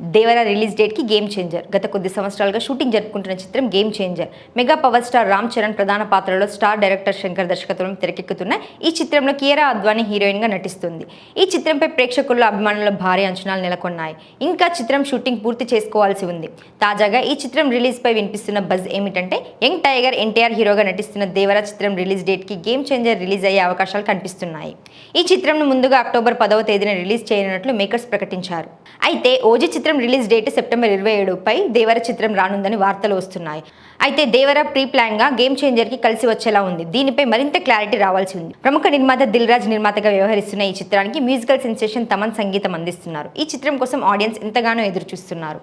దేవర release డేట్కి game changer. గత కొద్ది సంవత్సరాలుగా షూటింగ్ జరుపుకుంటున్న చిత్రం game changer. Mega power star Ram Charan ప్రధాన పాత్రలో స్టార్ డైరెక్టర్ శంకర్ దర్శకత్వం తెరకెక్కుతున్న ఈ చిత్రంలో కియరా అద్వానీ హీరోయిన్గా నటిస్తుంది. ఈ చిత్రంపై ప్రేక్షకుల్లో అభిమానుల భారీ అంచనాలు నెలకొన్నాయి. ఇంకా చిత్రం షూటింగ్ పూర్తి చేసుకోవాల్సి ఉంది. తాజాగా ఈ చిత్రం రిలీజ్పై వినిపిస్తున్న బజ్ ఏమిటంటే యంగ్ టైగర్ ఎన్టీఆర్ హీరోగా నటిస్తున్న దేవర చిత్రం రిలీజ్ డేట్కి గేమ్ చేంజర్ రిలీజ్ అయ్యే అవకాశాలు కనిపిస్తున్నాయి. ఈ చిత్రంను ముందుగా అక్టోబర్ పదవ తేదీన రిలీజ్ చేయనున్నట్లు మేకర్స్ ప్రకటించారు. అయితే ఓజీ చిత్రం చిత్రం రిలీజ్ డేట్ సెప్టెంబర్ ఇరవై ఏడుపై దేవర చిత్రం రానుందని వార్తలు వస్తున్నాయి. అయితే దేవర ప్రీ ప్లాన్గా గేమ్ చేంజర్కి కలిసి వచ్చేలా ఉంది. దీనిపై మరింత క్లారిటీ రావాల్సి ఉంది. ప్రముఖ నిర్మాత దిల్ రాజ్ నిర్మాతగా వ్యవహరిస్తున్న ఈ చిత్రానికి మ్యూజికల్ సెన్సేషన్ తమన్ సంగీతం అందిస్తున్నారు. ఈ చిత్రం కోసం ఆడియన్స్ ఎంతగానో ఎదురు చూస్తున్నారు